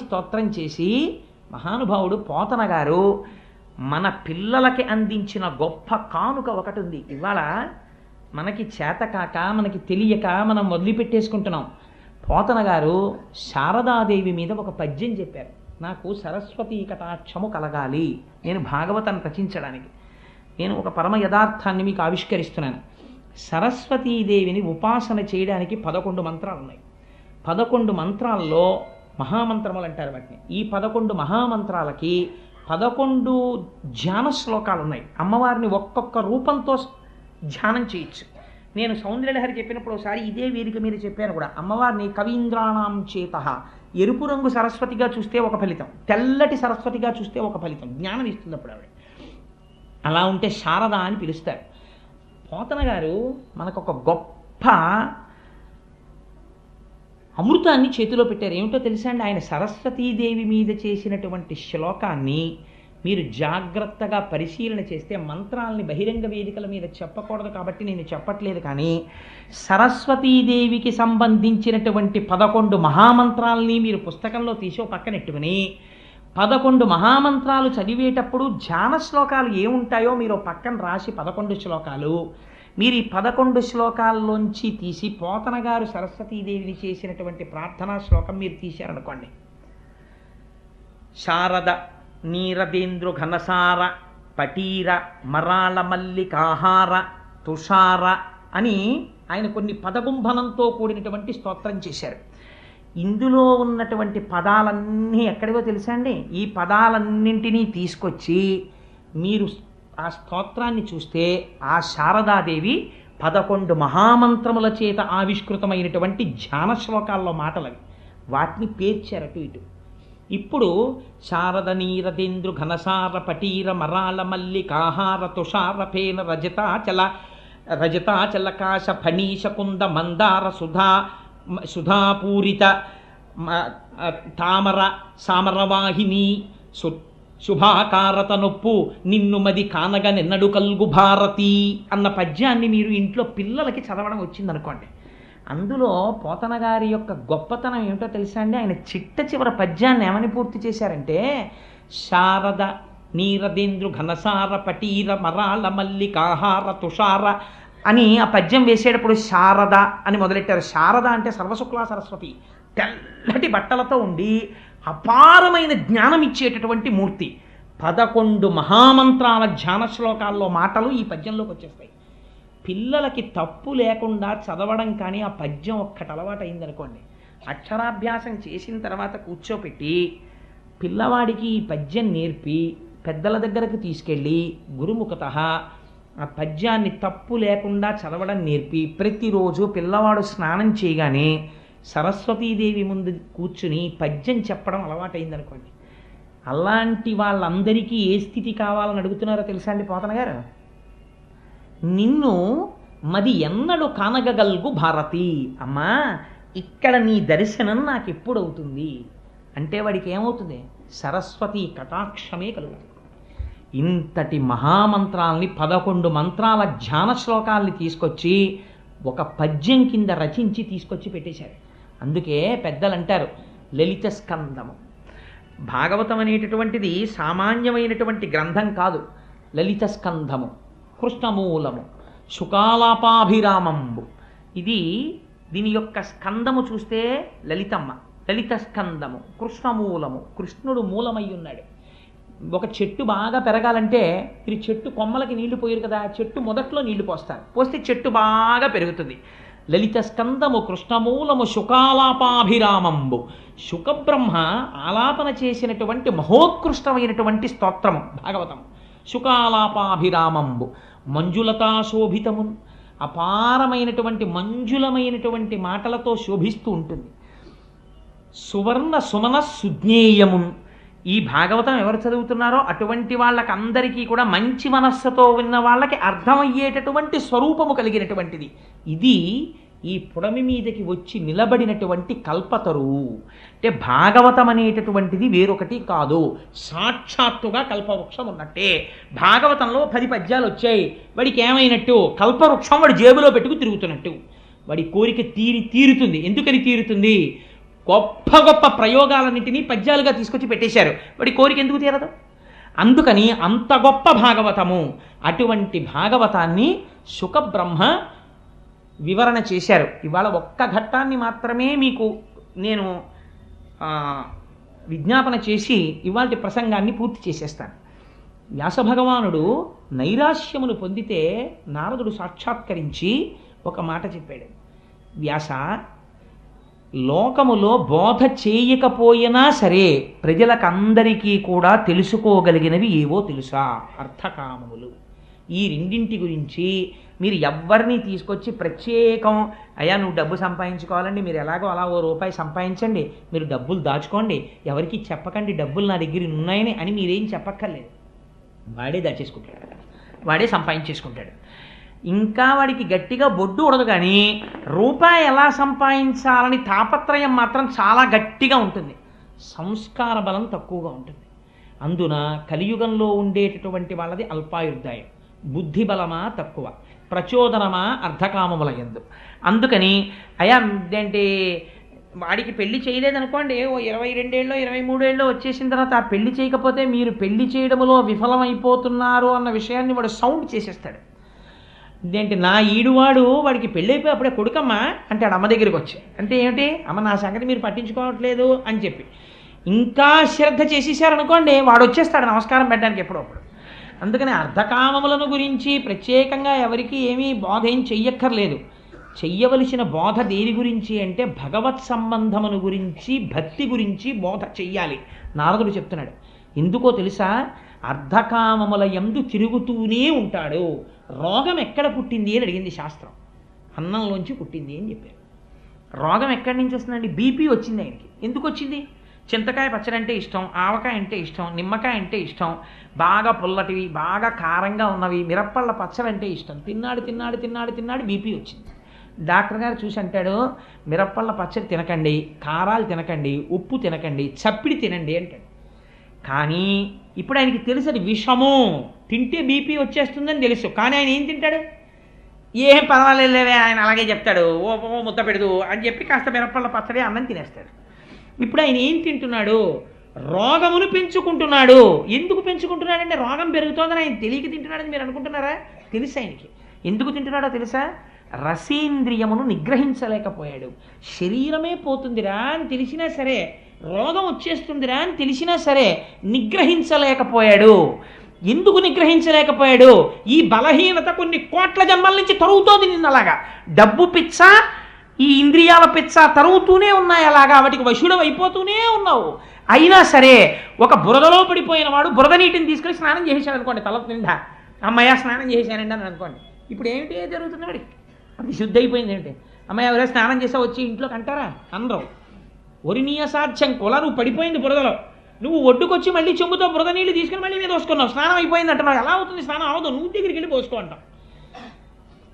స్తోత్రం చేసి మహానుభావుడు పోతన గారు మన పిల్లలకి అందించిన గొప్ప కానుక ఒకటి ఉంది. ఇవాళ మనకి చేతకాక మనకి తెలియక మనం వదిలిపెట్టేసుకుంటున్నాం. పోతన గారు శారదాదేవి మీద ఒక పద్యం చెప్పారు. నాకు సరస్వతీ కటాక్షము కలగాలి. నేను భాగవతాన్ని రచించడానికి. నేను ఒక పరమ యథార్థాన్ని మీకు ఆవిష్కరిస్తున్నాను. సరస్వతీదేవిని ఉపాసన చేయడానికి పదకొండు మంత్రాలు ఉన్నాయి పదకొండు మంత్రాల్లో మహామంత్రములు అంటారు వాటిని. ఈ పదకొండు మహామంత్రాలకి పదకొండు ధ్యాన శ్లోకాలు ఉన్నాయి అమ్మవారిని ఒక్కొక్క రూపంతో ధ్యానం చేయొచ్చు. నేను సౌందర్యలహరి చెప్పినప్పుడు ఒకసారి ఇదే వేదిక మీద చెప్పాను కూడా. అమ్మవారిని కవీంద్రాణం చేత. ఎరుపు రంగు సరస్వతిగా చూస్తే ఒక ఫలితం. తెల్లటి సరస్వతిగా చూస్తే ఒక ఫలితం. జ్ఞానం ఇస్తుంది అప్పుడు ఆవిడ. అలా ఉంటే శారద అని పిలుస్తారు. పోతన గారు మనకు ఒక గొప్ప అమృతాన్ని చేతిలో పెట్టారు. ఏమిటో తెలుసా అండి? ఆయన సరస్వతీదేవి మీద చేసినటువంటి శ్లోకాన్ని మీరు జాగ్రత్తగా పరిశీలన చేస్తే మంత్రాలని బహిరంగ వేదికల మీద చెప్పకూడదు కాబట్టి నేను చెప్పట్లేదు కానీ సరస్వతీదేవికి సంబంధించినటువంటి పదకొండు మహామంత్రాలని మీరు పుస్తకంలో తీసో పక్కనెట్టుకుని పదకొండు మహామంత్రాలు చదివేటప్పుడు ధ్యాన శ్లోకాలు ఏముంటాయో మీరు పక్కన రాసి పదకొండు శ్లోకాలు మీరు ఈ పదకొండు శ్లోకాల్లోంచి తీసి పోతన గారు సరస్వతీదేవిని చేసినటువంటి ప్రార్థనా శ్లోకం మీరు తీశారనుకోండి. శారద నీరదేంద్రు ఘనసార పటీర మరాళ మల్లికాహార తుషార అని ఆయన కొన్ని పదగుంభనంతో కూడినటువంటి స్తోత్రం చేశారు. ఇందులో ఉన్నటువంటి పదాలన్నీ ఎక్కడివో తెలుసా అండి? ఈ పదాలన్నింటినీ తీసుకొచ్చి మీరు ఆ స్తోత్రాన్ని చూస్తే ఆ శారదాదేవి పదకొండు మహామంత్రముల చేత ఆవిష్కృతమైనటువంటి ధ్యాన శ్లోకాల్లో మాటలవి. వాటిని పేర్చారు అటు ఇటు. ఇప్పుడు శారద నీరదేంద్రు ఘనసార పటీర మరాళ మల్లికాహార తుషార ఫేన రజతాచల రజతాచలకాశ ఫణీష కుంద మందార సుధా సుధాపూరిత తామర సామరవాహిని సు శుభాకారత నొప్పు నిన్ను మది కానగ నిన్నడు కల్గు భారతి అన్న పద్యాన్ని మీరు ఇంట్లో పిల్లలకి చదవడం వచ్చిందనుకోండి. అందులో పోతన గారి యొక్క గొప్పతనం ఏమిటో తెలుసా అండి? ఆయన చిట్ట చివర పద్యాన్ని ఏమని పూర్తి చేశారంటే శారద నీరదేంద్రు ఘనసార పటీర మరాళ మల్లికాహార తుషార అని ఆ పద్యం వేసేటప్పుడు శారద అని మొదలెట్టారు. శారద అంటే సర్వశుక్లా సరస్వతి. తెల్లటి బట్టలతో ఉండి అపారమైన జ్ఞానం ఇచ్చేటటువంటి మూర్తి. పదకొండు మహామంత్రాల ధ్యాన శ్లోకాల్లో మాటలు ఈ పద్యంలోకి వచ్చేస్తాయి. పిల్లలకి తప్పు లేకుండా చదవడం కానీ ఆ పద్యం ఒక్కటి అలవాటు అయిందనుకోండి అక్షరాభ్యాసం చేసిన తర్వాత కూర్చోపెట్టి పిల్లవాడికి ఈ పద్యం నేర్పి పెద్దల దగ్గరకు తీసుకెళ్ళి గురుముఖత ఆ పద్యాన్ని తప్పు లేకుండా చదవడం నేర్పి ప్రతిరోజు పిల్లవాడు స్నానం చేయగానే సరస్వతీదేవి ముందు కూర్చుని పద్యం చెప్పడం అలవాటైందనుకోండి. అలాంటి వాళ్ళందరికీ ఏ స్థితి కావాలని అడుగుతున్నారో తెలుసా అండి పోతన గారు? నిన్ను మది ఎన్నడు కానగగల్గు భారతి. అమ్మా ఇక్కడ నీ దర్శనం నాకు ఎప్పుడు అవుతుంది అంటే వాడికి ఏమవుతుంది సరస్వతి కటాక్షమే కలుగుతుంది. ఇంతటి మహామంత్రాల్ని పదకొండు మంత్రాల ధ్యాన శ్లోకాల్ని తీసుకొచ్చి ఒక పద్యం కింద రచించి తీసుకొచ్చి పెట్టేశారు. అందుకే పెద్దలు అంటారు లలిత స్కందము. భాగవతం అనేటటువంటిది సామాన్యమైనటువంటి గ్రంథం కాదు లలిత స్కంధము కృష్ణమూలము శుకాలాపాభిరామంబు ఇది దీని యొక్క స్కందము చూస్తే లలితమ్మ లలిత స్కందము కృష్ణమూలము కృష్ణుడు మూలమై ఉన్నాడు. ఒక చెట్టు బాగా పెరగాలంటే మీరు చెట్టు కొమ్మలకి నీళ్ళు పోయారు కదా చెట్టు మొదట్లో నీళ్ళు పోస్తారు. పోస్తే చెట్టు బాగా పెరుగుతుంది. లలిత స్కందము కృష్ణమూలము శుకాలాపాభిరామంబు. శుకబ్రహ్మ ఆలాపన చేసినటువంటి మహోత్కృష్టమైనటువంటి స్తోత్రము భాగవతం. శుకాలాపాభిరామంబు. మంజులతా శోభితమున్. అపారమైనటువంటి మంజులమైనటువంటి మాటలతో శోభిస్తూ ఉంటుంది. సువర్ణ సుమన సుజ్ఞేయమున్ ఈ భాగవతం ఎవరు చదువుతున్నారో అటువంటి వాళ్ళకందరికీ కూడా మంచి మనస్సుతో ఉన్న వాళ్ళకి అర్థమయ్యేటటువంటి స్వరూపము కలిగినటువంటిది. ఇది ఈ పుడమి మీదకి వచ్చి నిలబడినటువంటి కల్పతరు. అంటే భాగవతం అనేటటువంటిది వేరొకటి కాదు. సాక్షాత్తుగా కల్పవృక్షం ఉన్నట్టే. భాగవతంలో పది పద్యాలు వచ్చాయి. వాడికి ఏమైనట్టు? కల్పవృక్షం వాడి జేబులో పెట్టుకు తిరుగుతున్నట్టు. వాడి కోరిక తీరి తీరుతుంది. ఎందుకని తీరుతుంది? గొప్ప గొప్ప ప్రయోగాలన్నింటినీ పద్యాలుగా తీసుకొచ్చి పెట్టేశారు. వాడి కోరిక ఎందుకు తీరదు? అందుకని అంత గొప్ప భాగవతము అటువంటి భాగవతాన్ని సుఖబ్రహ్మ వివరణ చేశారు. ఇవాళ ఒక్క ఘట్టాన్ని మాత్రమే మీకు నేను విజ్ఞాపన చేసి ఇవాళ ప్రసంగాన్ని పూర్తి చేసేస్తాను. వ్యాసభగవానుడు నైరాశ్యమును పొందితే నారదుడు సాక్షాత్కరించి ఒక మాట చెప్పాడు. వ్యాస లోకములో బోధ చేయకపోయినా సరే ప్రజలకందరికీ కూడా తెలుసుకోగలిగినవి ఏవో తెలుసా? అర్థకామములు. ఈ రెండింటి గురించి మీరు ఎవ్వరిని తీసుకొచ్చి ప్రత్యేకం అయ్యా నువ్వు డబ్బు సంపాదించుకోవాలండి మీరు ఎలాగో అలా ఓ రూపాయి సంపాదించండి మీరు డబ్బులు దాచుకోండి ఎవరికి చెప్పకండి డబ్బులు నా దగ్గర ఉన్నాయని అని మీరేం చెప్పక్కర్లేదు. వాడే దాచేసుకుంటాడు. వాడే సంపాదించేసుకుంటాడు. ఇంకా వాడికి గట్టిగా బొడ్డు ఉండదు కానీ రూపాయి ఎలా సంపాదించాలని తాపత్రయం మాత్రం చాలా గట్టిగా ఉంటుంది. సంస్కార బలం తక్కువగా ఉంటుంది. అందున కలియుగంలో ఉండేటటువంటి వాళ్ళది అల్పాయుర్దాయం. బుద్ధి బలమా తక్కువ. ప్రచోదనమా అర్ధకామముల ఎందు. అందుకని అయా ఏంటి వాడికి పెళ్ళి చేయలేదనుకోండి ఓ ఇరవై రెండేళ్ళు ఇరవై మూడేళ్ళు వచ్చేసిన తర్వాత ఆ పెళ్ళి చేయకపోతే మీరు పెళ్ళి చేయడంలో విఫలమైపోతున్నారు అన్న విషయాన్ని వాడు సౌండ్ చేసేస్తాడు. ఇదేంటి నా ఈడువాడు వాడికి పెళ్ళైపోయి అప్పుడే కొడుకమ్మ అంటాడు అమ్మ దగ్గరికి వచ్చి. అంటే ఏమిటి? అమ్మ నా సంగతి మీరు పట్టించుకోవట్లేదు అని చెప్పి. ఇంకా శ్రద్ధ చేసేసారనుకోండి వాడు వచ్చేస్తాడు నమస్కారం పెట్టడానికి ఎప్పుడప్పుడు అందుకని అర్ధకామములను గురించి ప్రత్యేకంగా ఎవరికి ఏమీ బోధ ఏం చెయ్యక్కర్లేదు. చెయ్యవలసిన బోధ దేని గురించి అంటే భగవత్ సంబంధమును గురించి భక్తి గురించి బోధ చెయ్యాలి. నారదుడు చెప్తున్నాడు ఎందుకో తెలుసా? అర్ధకామముల ఎందు తిరుగుతూనే ఉంటాడు. రోగం ఎక్కడ పుట్టింది అని అడిగింది శాస్త్రం. అన్నంలోంచి పుట్టింది అని చెప్పారు. రోగం ఎక్కడి నుంచి వస్తుందండి? బీపీ వచ్చింది ఆయనకి. ఎందుకు వచ్చింది? చింతకాయ పచ్చడి అంటే ఇష్టం ఆవకాయ అంటే ఇష్టం నిమ్మకాయ అంటే ఇష్టం బాగా పుల్లటివి బాగా కారంగా ఉన్నవి మిరప్పళ్ళ పచ్చడి అంటే ఇష్టం. తిన్నాడు తిన్నాడు తిన్నాడు తిన్నాడు బీపీ వచ్చింది. డాక్టర్ గారు చూసి అంటాడు మిరప్పళ్ళ పచ్చడి తినకండి కారాలు తినకండి ఉప్పు తినకండి చప్పిడి తినండి అంటాడు. కానీ ఇప్పుడు ఆయనకి తెలుసు అది విషము. తింటే బీపీ వచ్చేస్తుందని తెలుసు. కానీ ఆయన ఏం తింటాడు? ఏం పర్వాలేదులేవే ఆయన అలాగే చెప్తాడు. ఓ ఓ ముద్ద పెడదు అని చెప్పి కాస్త మిరపళ్ళ పచ్చడి అన్నం తినేస్తాడు. ఇప్పుడు ఆయన ఏం తింటున్నాడు? రోగమును పెంచుకుంటున్నాడు. ఎందుకు పెంచుకుంటున్నాడంటే రోగం పెరుగుతోందని ఆయన తెలియక తింటున్నాడని మీరు అనుకుంటున్నారా? తెలుసు ఆయనకి. ఎందుకు తింటున్నాడో తెలుసా? రసేంద్రియమును నిగ్రహించలేకపోయాడు. శరీరమే పోతుందిరా అని తెలిసినా సరే రోగం వచ్చేస్తుందిరా అని తెలిసినా సరే నిగ్రహించలేకపోయాడు. ఎందుకు నిగ్రహించలేకపోయాడు? ఈ బలహీనత కొన్ని కోట్ల జన్మల నుంచి తరుగుతోంది నిన్నలాగా. డబ్బు పిచ్చ ఈ ఇంద్రియాల పిచ్చ తరుగుతూనే ఉన్నాయి అలాగా. వాటికి వశుడు అయిపోతూనే ఉన్నావు. అయినా సరే ఒక బురదలో పడిపోయిన వాడు బురద నీటిని తీసుకొని స్నానం చేసేసాడు అనుకోండి తల నిండా. అమ్మయ్య స్నానం చేశానండి అని అనుకోండి. ఇప్పుడు ఏమిటి జరుగుతుంది వాడికి? అది శుద్ధి అయిపోయింది ఏంటి? అమ్మాయి ఎవరైనా స్నానం చేసా వచ్చి ఇంట్లోకి అంటారా అనరు ఒరినీయ సాధ్యం కొల నువ్వు పడిపోయింది బురదలో. నువ్వు ఒడ్డుకొచ్చి మళ్ళీ చెంబుతో బురద నీళ్ళు తీసుకుని మళ్ళీ మీద పోసుకున్నావు స్నానం అయిపోయింది అంటున్నావు. ఎలా అవుతుంది స్నానం అవదు. నువ్వు దగ్గరికి వెళ్ళి పోసుకో అంటావు.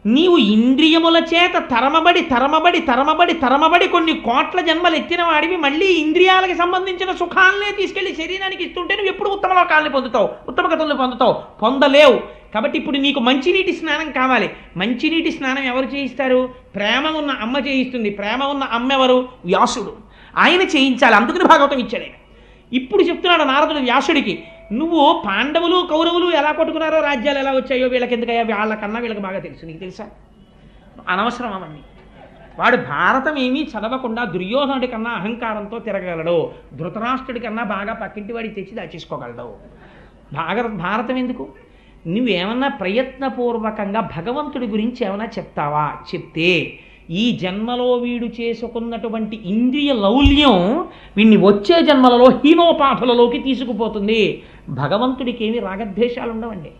నీవు ఇంద్రియముల చేత తరమబడి తరమబడి తరమబడి తరమబడి కొన్ని కోట్ల జన్మలు ఎత్తిన వాడివి మళ్ళీ ఇంద్రియాలకు సంబంధించిన సుఖాలనే తీసుకెళ్ళి శరీరానికి ఇస్తుంటే నువ్వు ఎప్పుడు ఉత్తమ లోకాలని పొందుతావు ఉత్తమ గతులను పొందుతావు? పొందలేవు. కాబట్టి ఇప్పుడు నీకు మంచినీటి స్నానం కావాలి. మంచినీటి స్నానం ఎవరు చేయిస్తారు? ప్రేమ ఉన్న అమ్మ చేయిస్తుంది. ప్రేమ ఉన్న అమ్మ ఎవరు వ్యాసుడు. ఆయన చేయించాలి. అందుకని భాగవతం ఇచ్చాడు ఆయన. ఇప్పుడు చెప్తున్నాడు నారదుడు వ్యాసుడికి నువ్వు పాండవులు కౌరవులు ఎలా కొట్టుకున్నారో రాజ్యాలు ఎలా వచ్చాయో వీళ్ళకి ఎందుకయ్యా వాళ్ళకన్నా వీళ్ళకి బాగా తెలుసు. నీకు తెలుసా? అనవసరం అవన్నీ. వాడు భారతం ఏమీ చదవకుండా దుర్యోధనుడి కన్నా అహంకారంతో తిరగలడు ధృతరాష్ట్రుడి కన్నా బాగా పక్కింటి వాడికి తెచ్చి దాచేసుకోగలడు. భాగ భారతం ఎందుకు నువ్వేమన్నా ప్రయత్నపూర్వకంగా భగవంతుడి గురించి ఏమైనా చెప్తావా? చెప్తే ఈ జన్మలో వీడు చేసుకున్నటువంటి ఇంద్రియ లౌల్యం వీడిని వచ్చే జన్మలలో హీనోపాధులలోకి తీసుకుపోతుంది. భగవంతుడికి ఏమి రాగద్వేషాలు ఉండవండి